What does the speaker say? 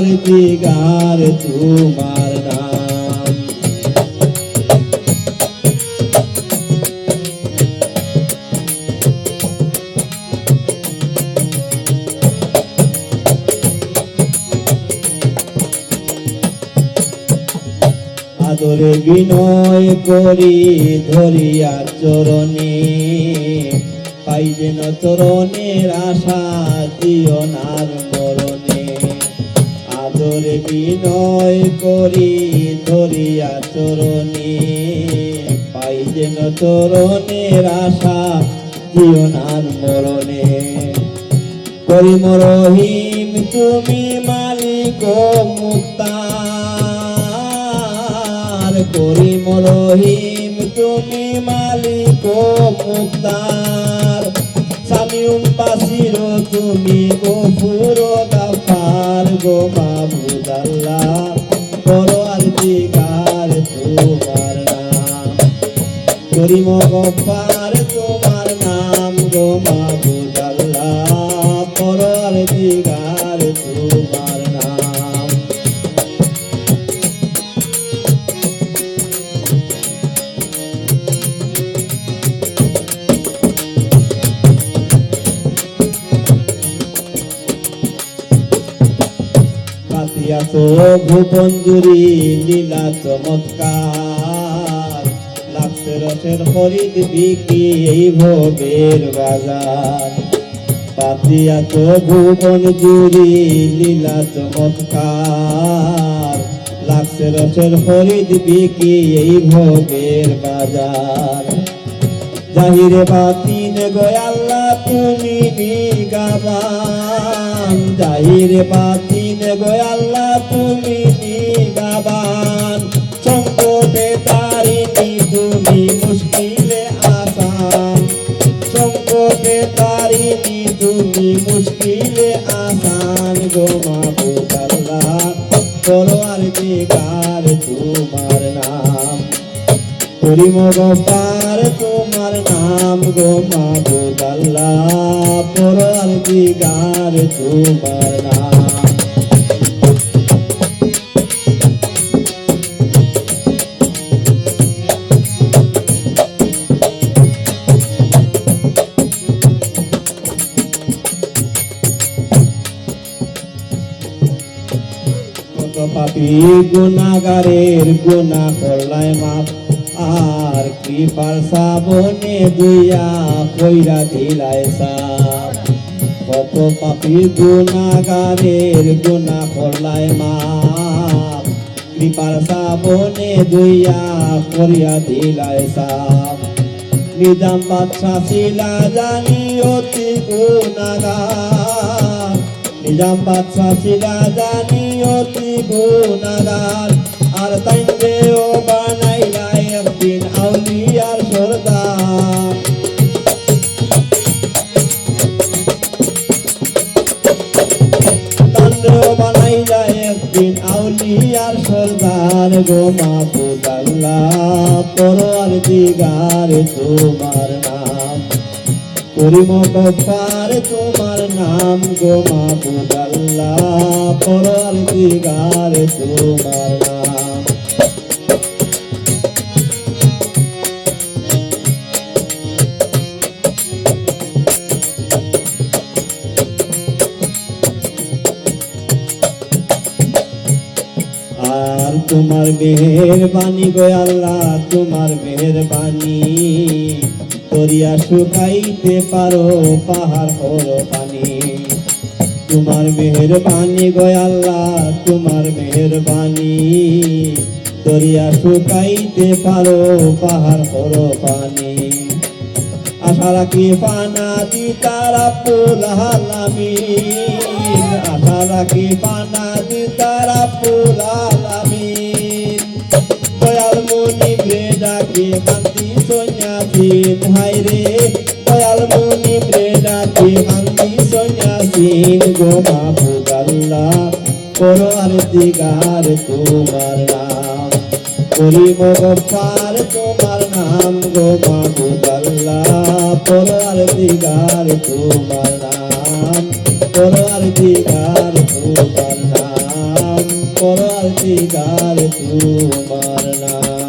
আর দিগার তোমার আদরে বিনয় করি ধরিয়া চরণে পাই চরণের আশা দিও আদরে বিনয় করি ধরিয়া চরণে পাই যেন চরণের আশা, দিও নার মরণে। করিম রহিম তুমি মালিক মুক্তার। করিম রহিম তুমি মালিক মুক্তার। সামিউম বাসির তুমি গফুর গাফার গো মাবুদাল্লাহ বড় আর দিগার তোমার নাম। করিম গফার তোমার নাম গো মাবুদ ভুবন জুড়ি লীলা চমৎকার। লাগছে রসের হরিদ বিকি এই ভোগের বাজার। পাতিয়াছ ভুবন জুড়ি লীলা চমৎকার। লাগছে রসের হরিদ বিকি এই ভোগের বাজার। জাহিরে বাতিন গয়াল্লা তুমি নিগাবান। জাহিরে বাতিন গয়াল্লা তুমি নিগাবান সংকটে তারিণী, তুমি মুশকিলে আসান। সংকটে তারিণী, তুমি মুশকিলে আসান গো মাবুদ আল্লাহ। করো আর দিগার তোমার নাম? করিম গোপার তোমার নাম গো আল্লাহ। পরার দিগার তোমার নাম? পাপি গুনাগারের গুনা করলাই মাপ। আর কৃপার সাবনে দুইয়া কইরা দিলাই সাপ। কত পাপি গুনাগারের গুনা করলাই মাপ। কৃপার সাবনে দুইয়া করিয়া দিলাই সাপ। নিজাম বাদশা শিলা জানি অতি গুনাগার নিজাম বাদশা শিলা জানি অতি গুনাগার আর তাইতে ও বানাইলা একদিন আউলিয়ার সর্দার। বানাইলা একদিন সর্দার গো মাবুদ আল্লাহ পরার দিগার তোমার নাম। করিম তোমার নাম গো মাবুদ আল্লাহ পরার দিগার তোমার নাম। আর তোমার মেহেরবানি গো আল্লাহ, তোমার মেহেরবানি দরিয়া শুকাইতে পারো, পাহাড় হলো পানি। তোমার মেহেরবানি গো আল্লাহ, তোমার মেহেরবানি দরিয়া শুকাইতে পারো, পাহাড় হলো পানি। আশা রাখি পানা দি তারা পুলালামিন আশা রাখি পানা দি তারা পুলালামিন দয়াল মুনি রে ডাকে কান্তি সন্ন্যাসীন হাই রে। দয়াল মুনি রে ডাকে কান্তি সন্ন্যাসীন গো মাহবুব আল্লাহ করো আর দিগার তোমার নাম। করিব গফার তোমার নাম গো বাবু আল্লাহ পরার দিগার, তোমার নাম। পরার দিগার, তোমার নাম। পরাধিকার তোমার নাম।